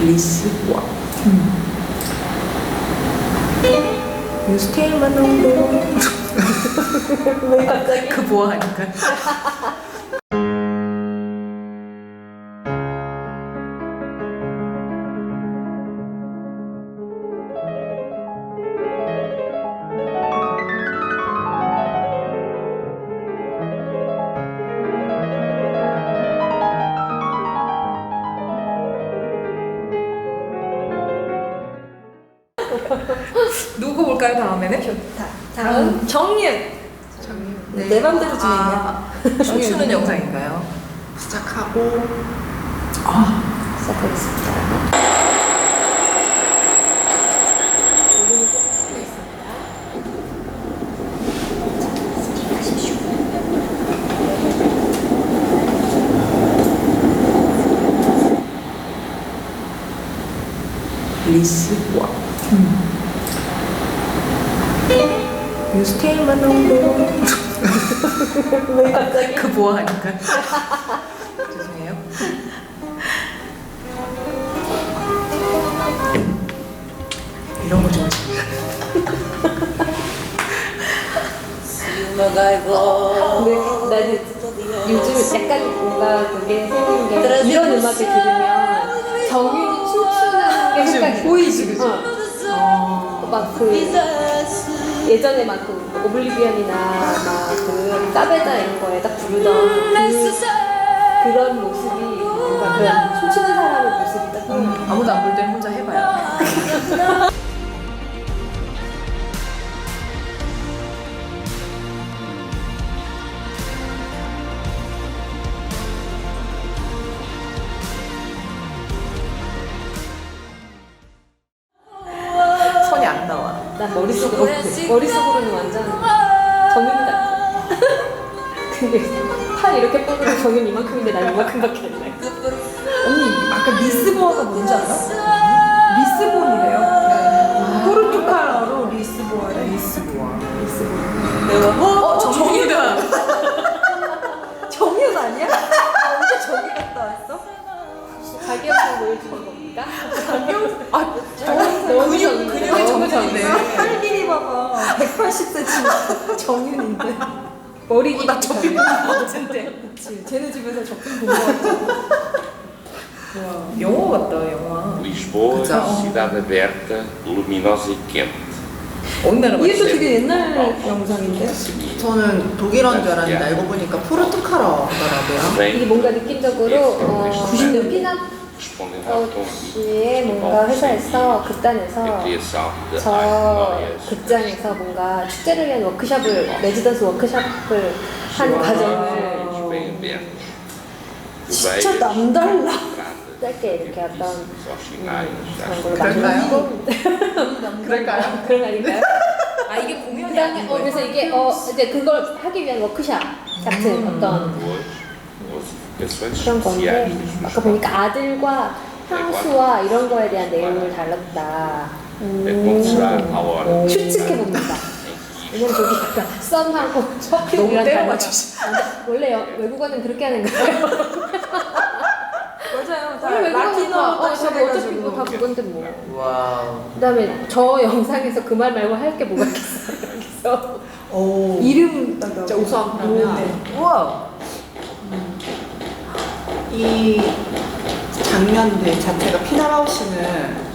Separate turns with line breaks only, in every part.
리스보아. 유스테이만 나오고. 왜 갑자기 그 보아 아닌가요? 누구 볼까 다음에는?
좋다. 다음 정윤.
네.
내 맘대로 진행이야.
아, 춤추는 영상인가요?
시작하고
시작하겠습니다. 볼륨을 조금 줄이겠습니다. 자, 하십시오.
리스보아. 유스테이만 나오고. 왜 갑자기 그 보아 아닌가요? 죄송해요. 이런 거 좋아해.
근데 나는 요즘 약간 뭔가 그게 생긴 게 이런 음악을 들으면 정윤이 춤추는 게 생각이
보이지, 그치?
어. 막그 예전에 막 그 오블리비언이나 막그 까베다 이런 거에 딱 부르던 그 그런 모습이 뭔가 그런 춤추는 사람의 모습이 딱 떠오르는
아무도 안 볼 때는 혼자 해봐요.
팔 이렇게 뻗으면 정윤 이만큼인데 난 이만큼밖에 안 나.
언니 아까 리스보아가 뭔지 알아? 리스본이래요. 포르투갈어로 리스보아래. 리스보아.
내가
어 정이다.
정윤 아니야? 언제 저기 갔다 왔어?
자기 영상 보여주는 겁니까?
아
너무
근육. 근육이
너무
정이네.
팔 길이 봐봐 180cm 정윤인데
머리
어, 깊이 나 접힌 거 같은데.
그치. 쟤네 집에서 접근 거 같아. 와.
영화 같다 영화.
Lisboa, cidade aberta, luminosa e quente.
어느 나라
이게 또 되게 옛날 영상인데?
저는 독일어인 줄 알았는데 알고 보니까 포르투갈어더라고요.
이게 뭔가 느낌적으로 어,
90년 피나
9시에 뭔가 회사에서 극단에서 저 극장에서 뭔가 축제를 위한 워크숍을 레지던스 워크숍을 한 과정을
어,
진짜 남달라.
짧게 이렇게 어떤 그런 걸로 만들고
그럴까요?
그런 거 아닌가요?
아 이게 공연이 아니
어, 그래서 이게 어 이제 그걸 하기 위한 워크샵 같은 음. 어떤 그런 건데 아까 보니까 아들과 향수와 이런 거에 대한 내용을 달랐다.
hora
추측해 봅니다. 왜냐면 저기 약간 썸하고 쇼핑
너무
이런
때려
단어.
맞추시.
원래 여- 외국어는 그렇게 하는 거예요.
맞아요 다
원래 외국어는 다, 어,
딱
저거 어차피
해가지고
뭐다 그건데 뭐.
와우.
그다음에 저 영상에서 그 말 말고 할 게 뭐가
오
이름
자
우선 그러면
우와.
이 장면들 자체가 피나라우시는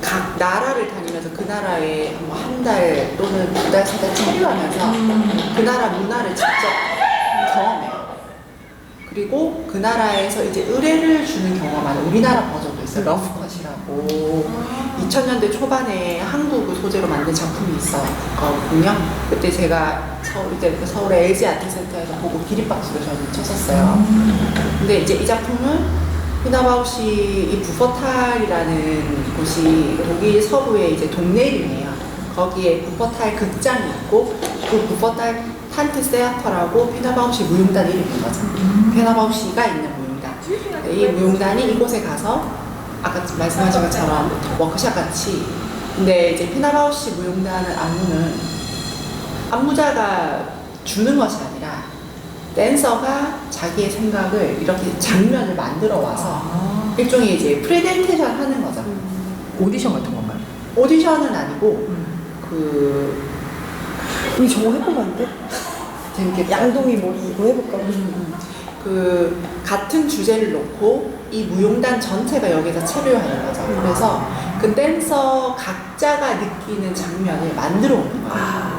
각 나라를 다니면서 그 나라에 뭐 한 달 또는 두 달, 세 달 체류하면서 그 나라 문화를 직접 경험해요. 그리고 그 나라에서 이제 의뢰를 주는 경우가 많아요. 우리나라 버전도 있어요. 러브컷이라고. 2000년대 초반에 한국을 소재로 만든 작품이 있었거든요. 그때 제가 서울, 이제 그 서울의 LG 아트센터에서 보고 기립박수를 저는 쳤었어요. 근데 이제 이 작품은 피나바우시 이 부퍼탈이라는 곳이 독일 서부의 이제 동네 이름이에요. 거기에 부퍼탈 극장이 있고 그 부퍼탈 탄트 세아터라고 피나바우시 무용단 이름인 거죠. 피나바우시가 있는 무용단. 이 무용단이 이곳에 가서 아까 말씀하신 것처럼 워크샵 같이 근데 이제 피나바우시 무용단의 안무는 안무자가 주는 것이 아니라 댄서가 자기의 생각을 이렇게 장면을 만들어 와서 일종의 이제 프레젠테이션 하는 거죠.
오디션 같은 건가요?
오디션은 아니고 그
우리 저거 해보면 안 돼?
재밌겠다.
양동이 머리 이거 해볼까?
그 같은 주제를 놓고 이 무용단 전체가 여기서 체류하는 거죠. 그래서 그 댄서 각자가 느끼는 장면을 만들어 오는 거예요.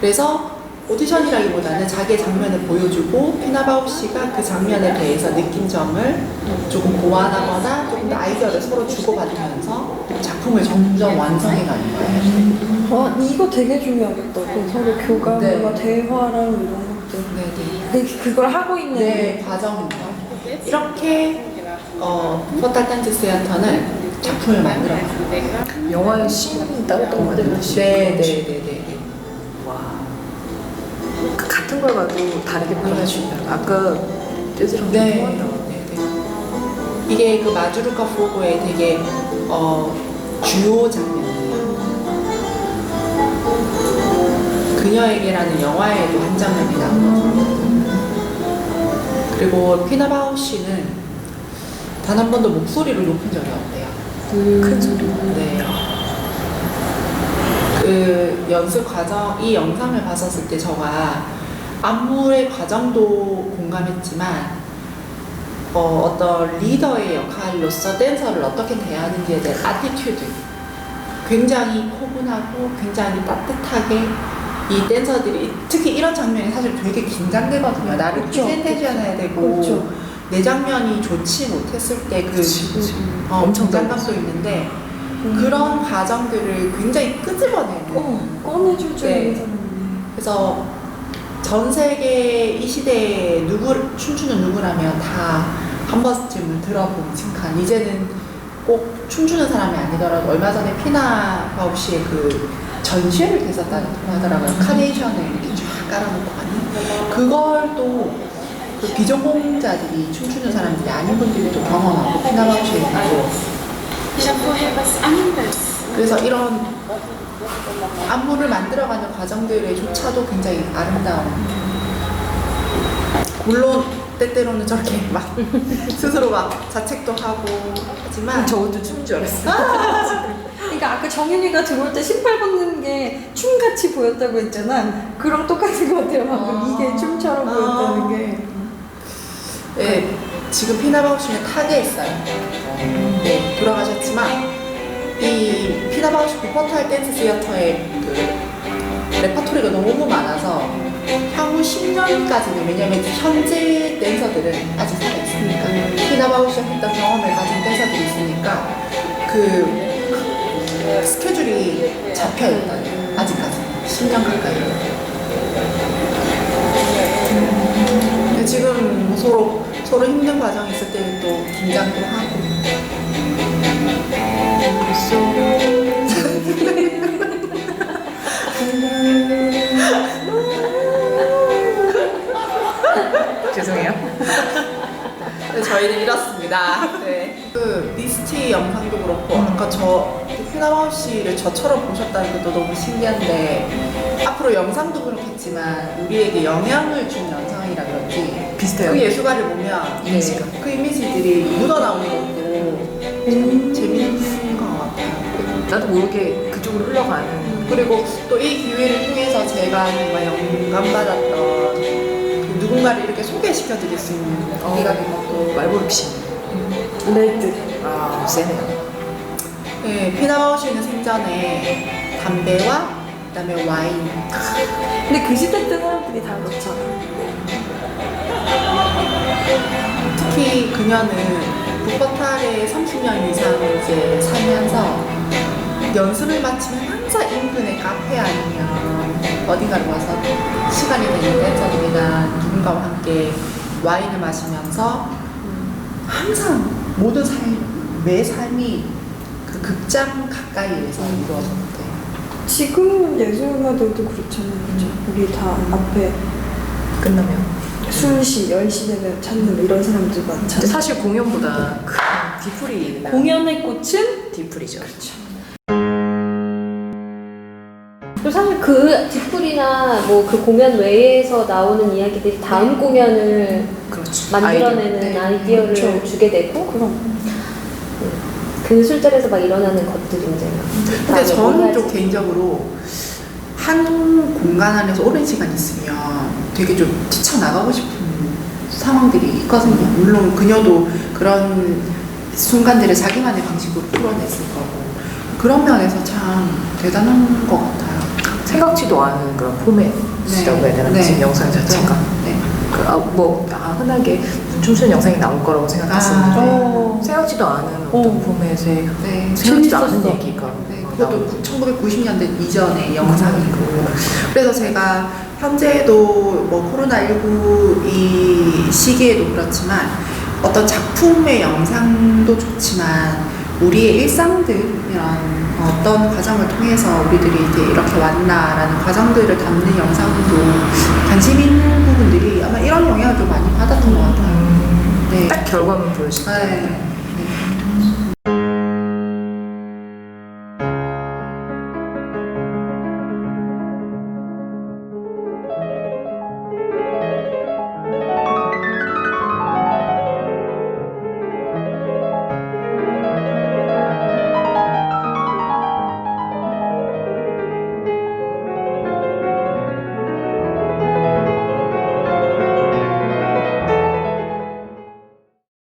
그래서 오디션이라기보다는 자기의 장면을 보여주고 피나바우 씨가 그 장면에 대해서 느낀 점을 조금 보완하거나 조금 더 아이디어를 서로 주고받으면서 작품을 점점 완성해가는 거예요.
와 이거 되게 중요하겠다. 그 서로 교감과
네.
대화랑 이런 것들.
네네.
근데 그걸 하고 있는
네, 과정입니다. 이렇게 어, 포탈 댄스 세아터는 작품을 만들어요.
영화의 씬이 따로 따로 만드시
네, 네, 네, 네, 네.
와. 그 같은 걸 봐도 다르게 표현해준다. 아까 떼지랑
네,
통한다.
네, 네. 이게 그 마주르카 포고의 되게 어, 주요 장면 그녀에게라는 영화에도 한 장면이 나오거든요. 그리고 피나바우 씨는 단 한 번도 목소리를 높인 적이 없대요.
큰 소리.
네. 그 연습 과정, 이 영상을 봤었을 때 저가 안무의 과정도 공감했지만 어, 어떤 리더의 역할로서 댄서를 어떻게 대하는지에 대한 아티튜드 굉장히 포근하고 굉장히 따뜻하게 이 댄서들이 특히 이런 장면이 사실 되게 긴장되거든요. 나를
그렇죠.
프레젠테이션 해야 되고
그렇죠.
내 장면이 좋지 못했을 때그. 어,
엄청
긴장감도 있는데 그런 과정들을 굉장히 끄집어내는
어 꺼내줄 줄
네. 그래서 전 세계 이 시대에 누구 춤추는 누구라면 다 한 번쯤은 들어본 칭찬 이제는 꼭 춤추는 사람이 아니더라도 얼마 전에 피나 바우 씨의 그 전시회를 했었다고 하더라고요 카네이션을 이렇게 쫙 깔아놓고 하니 그걸 또 그 비전공자들이 춤추는 사람들이 아닌 분들이 또 경험하고 피나 바우 씨의 또 그래서 이런 안무를 만들어가는 과정들의 조차도 굉장히 아름다운. 물론 때때로는 저렇게 막 스스로 막 자책도 하고 하지만
저것도 춤인 줄 알았어.
그러니까 아까 정윤이가 들어올 때 신발 벗는 게 춤같이 보였다고 했잖아. 그랑 똑같은 것 같아요. 방금
아.
이게 춤처럼
아.
보였다는 게.
네, 지금 피나바우 씨는 타계했어요. 네, 돌아가셨지만 이 피나바우 씨 비퍼탈 댄스 시어터의 그 레퍼토리가 너무 많아서 향후 10년까지는 왜냐면 현재 댄서들은 아직 살아있으니까 피나바우 씨가 했던 경험을 가진 댄서들이 있으니까 그 스케줄이 잡혀 있다 아직까지 10년 가까이 근데 지금 뭐 서로 서로 힘든 과정이 있을 때는 또 긴장도 하고
죄송해요.
네, 저희는 이렇습니다. 네. 그 미스티 영상도 그렇고 아까 저 피나마우 씨를 저처럼 보셨다는 것도 너무 신기한데 앞으로 영상도 그렇겠지만 우리에게 영향을 준 영상이라 그런지
비슷해요.
그 예술가를 보면. 네, 그 이미지들이 묻어나오는 것도 재밌는 것 같아요.
나도 모르게 그쪽으로 흘러가는.
그리고 또 이 기회를 통해서 제가 정말 영감받았던 그 누군가를 이렇게 소개시켜 드릴 수 있는 계기가 된 것도
말보르 피.
레드.
아, 세네요.
네, 피나바우 씨는 생전에 담배와 그다음에 와인
근데 그 시대 때 사람들이 다 그렇잖아.
특히 그녀는 북버탈에 30년 이상 이제 살면서 연습을 마치면 항상 인근의 카페 아니면 어딘가로 와서 시간이 되는 댄서들이나 누군가와 함께 와인을 마시면서 항상 모든 삶, 매 삶이 그 극장 가까이에서 이루어졌대.
지금 예술가들도 그렇잖아요. 그죠? 우리 다 앞에
끝나면.
술시, 10시 되면 찾는 이런 사람들
근데
많잖아.
사실 공연보다 그 뒤풀이.
공연의 꽃은
뒤풀이죠. 그렇죠.
그리고 사실 그 뒷풀이나 뭐 그 공연 외에서 나오는 이야기들이 다음 공연을
그렇죠.
만들어내는
아이디어. 네.
아이디어를
그렇죠.
주게 되고
그럼
그 술자리에서 막 일어나는 것들이 이제 막
근데
다
저는 좀 개인적으로 한 공간 안에서 오랜 시간 있으면 되게 좀 뛰쳐나가고 싶은 상황들이 있거든요. 물론 그녀도 그런 순간들을 자기만의 방식으로 풀어냈을 거고 그런 면에서 참 대단한 것 같아요.
생각지도 않은 그런 포맷이라고 해야 되나?
네.
지금 영상 자체가.
네.
그, 아, 뭐, 아, 흔하게 춤추는 영상이 나올 거라고 생각했었는데
아,
어.
생각지도 않은 어떤 포맷에
네.
생각지도 않은
재밌었어.
얘기가
네, 그것도 1990년대 이전의 영상이고 그래서 제가 현재도 뭐 코로나19 이 시기에도 그렇지만 어떤 작품의 영상도 좋지만 우리의 일상들 이런 어떤 과정을 통해서 우리들이 이제 이렇게 왔나라는 과정들을 담는 영상도 관심 있는 부분들이 아마 이런 영향을 좀 많이 받았던 것 같아요. 네.
딱 결과만 보여주는
네.